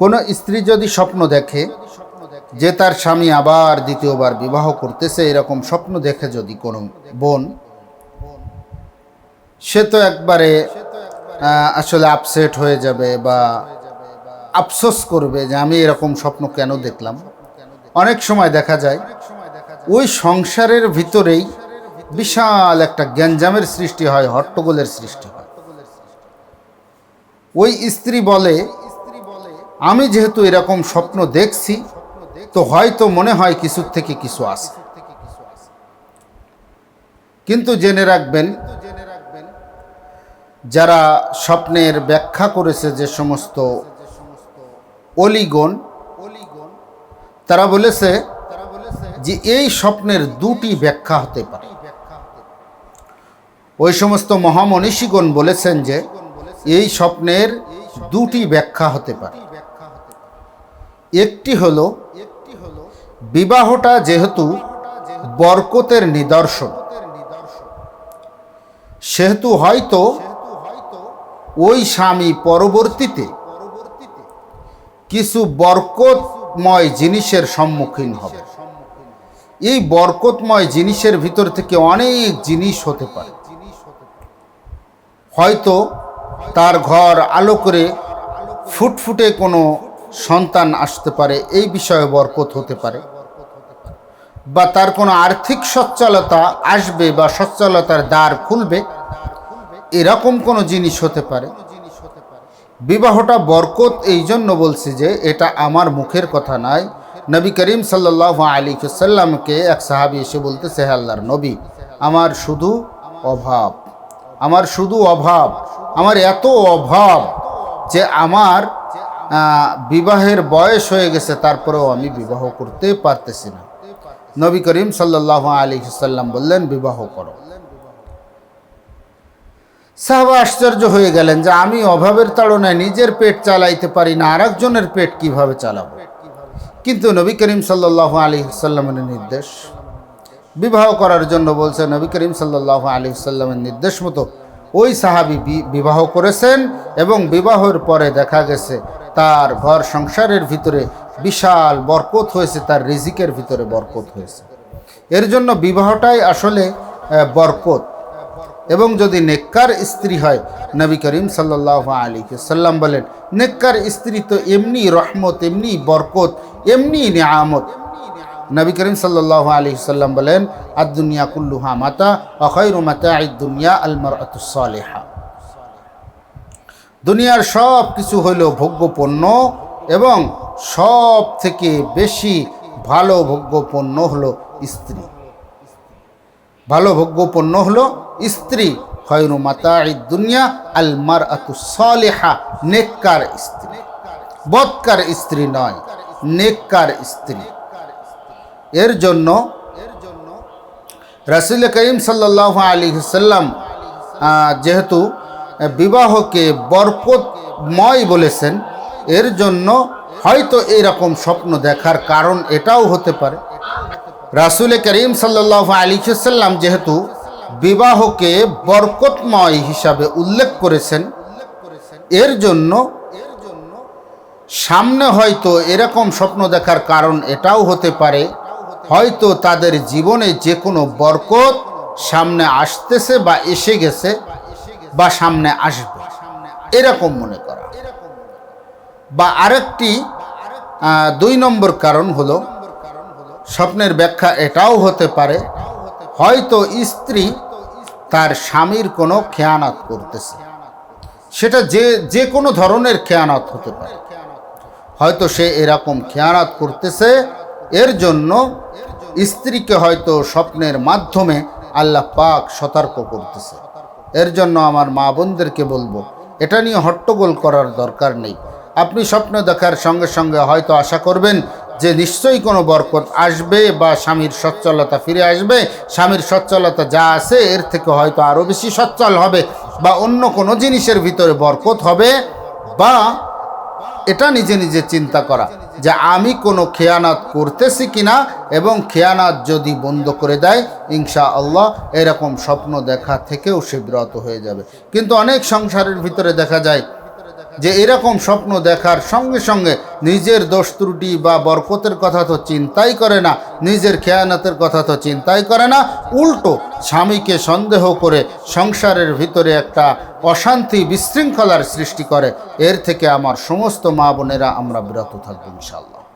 কোনো স্ত্রী যদি স্বপ্ন দেখে যে তার স্বামী আবার দ্বিতীয়বার বিবাহ করতেছে, এরকম স্বপ্ন দেখে যদি কোনো বোন, সে তো একবারে আসলে আপসেট হয়ে যাবে বা আফসোস করবে যে আমি এরকম স্বপ্ন কেন দেখলাম। অনেক সময় দেখা যায়, ওই সংসারের ভিতরেই বিশাল একটা গ্যাঞ্জামের সৃষ্টি হয়, হট্টগোলের সৃষ্টি হয়। ওই স্ত্রী বলে আমি যেহেতু এরকম স্বপ্ন দেখছি, তো হয়তো মনে হয় কিছুর থেকে কিছু আছে। কিন্তু জেনে রাখবেন, যারা স্বপ্নের ব্যাখ্যা করেছে যে সমস্ত অলিগণ, তারা বলেছে যে এই স্বপ্নের দুটি ব্যাখ্যা হতে পারে। ওই সমস্ত মহামনীষীগণ বলেছেন যে এই স্বপ্নের দুটি ব্যাখ্যা হতে পারে। একটি হলো বিবাহটা যেহেতু বরকতের নিদর্শন। সেহেতু হয়তো ওই স্বামী পরবর্তীতে কিছু বরকতময় জিনিসের সম্মুখীন হবে। এই বরকতময় জিনিসের ভিতর থেকে অনেক জিনিস হতে পারে। হয়তো তার ঘর আলো করে ফুটফুটে কোনো সন্তান আসতে পারে, এই বিষয়ে বরকত হতে পারে। বা তার কোনো আর্থিক সচ্ছলতা আসবে বা সচ্ছলতার দ্বার খুলবে, এরকম কোনো জিনিস হতে পারে। বিবাহটা বরকত, এই জন্য বলছি যে এটা আমার মুখের কথা নয়। নবী করিম সাল্লাহ আলী সাল্লামকে এক সাহাবি এসে বলতে হে আল্লাহর নবী, আমার শুধু অভাব, আমার শুধু অভাব, আমার এত অভাব যে আমার বিবাহের বয়স হয়ে গেছে, তারপরেও আমি বিবাহ করতে পারতেছি না। নবী করিম সাল্লাহ আলী সাল্লাম বললেন, বিবাহ করো। সাহাবা আশ্চর্য হয়ে গেলেন যে আমি অভাবের তাড়নায় নিজের পেট চালাইতে পারি না, আরেকজনের পেট কীভাবে চালাবো? কিন্তু নবী করিম সাল্লাহ আলী সাল্লামের নির্দেশ। বিবাহ করার জন্য বলছে, নবী করিম সাল্লাহ আলী সাল্লামের নির্দেশ মতো ওই সাহাবি বিবাহ করেছেন এবং বিবাহের পরে দেখা গেছে তার ঘর সংসারের ভিতরে বিশাল বরকত হয়েছে, তার রিজিকের ভিতরে বরকত হয়েছে। এর জন্য বিবাহটাই আসলে বরকত। এবং যদি নেককার স্ত্রী হয়, নবী করিম সাল্লাহ আলীকে সাল্লাম বলেন, নেককার স্ত্রী তো এমনি রহমত, এমনি বরকত, এমনি নিয়ামত। নবী করিম সাল্লাহ আলী সাল্লাম বলেন আর দুনিয়া কুল্লুহা মাতা অখৈর মাতা দুনিয়া আলমার সালেহা দুনিয়ার সব কিছু হইল ভোগ্যপণ্য এবং সব থেকে বেশি ভালো ভোগ্যপণ্য হলো স্ত্রী। ভালো ভোগ্যপণ্য হলো স্ত্রী। খয়রু মাতা দুনিয়া, আল মার সালেহা, নেককার স্ত্রী। বৎকার স্ত্রী নয়, নেককার স্ত্রী। এর জন্য রাসুল করিম সাল্লাহ আলী সাল্লাম যেহেতু বিবাহকে বরকতময় বলেছেন। এর জন্য হয়তো এরকম স্বপ্ন দেখার কারণ এটাও হতে পারে। রাসুল করিম সাল্লাহ আলী সাল্লাম যেহেতু বিবাহকে বরকতময় হিসাবে উল্লেখ করেছেন, এর জন্য সামনে হয়তো এরকম স্বপ্ন দেখার কারণ এটাও হতে পারে। হয়তো তাদের জীবনে যে কোনো বরকত সামনে আসতেছে বা এসে গেছে। বা সামনে আসবে। এরকম মনে করা। বা আরেকটি দুই নম্বর কারণ হলো, স্বপ্নের ব্যাখ্যা এটাও হতে পারে, হয়তো স্ত্রী তার স্বামীর কোনো খেয়ানাত করতেছে। সেটা যে যে কোনো ধরনের খেয়ানত হতে পারে। হয়তো সে এরকম খেয়ানাত করতেছে, এর জন্য স্ত্রীকে হয়তো স্বপ্নের মাধ্যমে আল্লাহ পাক সতর্ক করতেছে। এর জন্য আমার মা বোনদেরকে বলব, এটা নিয়ে হট্টগোল করার দরকার নেই। আপনি স্বপ্ন দেখার সঙ্গে সঙ্গে হয়তো আশা করবেন যে নিশ্চয়ই কোনো বরকত আসবে বা স্বামীর সচ্ছলতা ফিরে আসবে। স্বামীর সচ্ছলতা যা আছে, এর থেকে হয়তো আরও বেশি সচ্ছল হবে বা অন্য কোনো জিনিসের ভিতরে বরকত হবে বা এটা নিজে নিজে চিন্তা করা। যে আমি কোনো খেয়ানাত করতেছি কিনা এবং খেয়ানাত যদি বন্ধ করে দেয় ইনশা আল্লাহ এরকম স্বপ্ন দেখা থেকেও সে বিরত হয়ে যাবে। কিন্তু অনেক সংসারের ভিতরে দেখা যায় যে এরকম স্বপ্ন দেখার সঙ্গে সঙ্গে নিজের দোষ ত্রুটি বা বরকতের কথা তো চিন্তাই করে না, নিজের খেয়ানাতের কথা তো চিন্তাই করে না, উল্টো স্বামীকে সন্দেহ করে সংসারের ভিতরে একটা অশান্তি বিশৃঙ্খলার সৃষ্টি করে। এর থেকে আমার সমস্ত মা বোনেরা আমরা বিরত থাকব ইনশাল্লাহ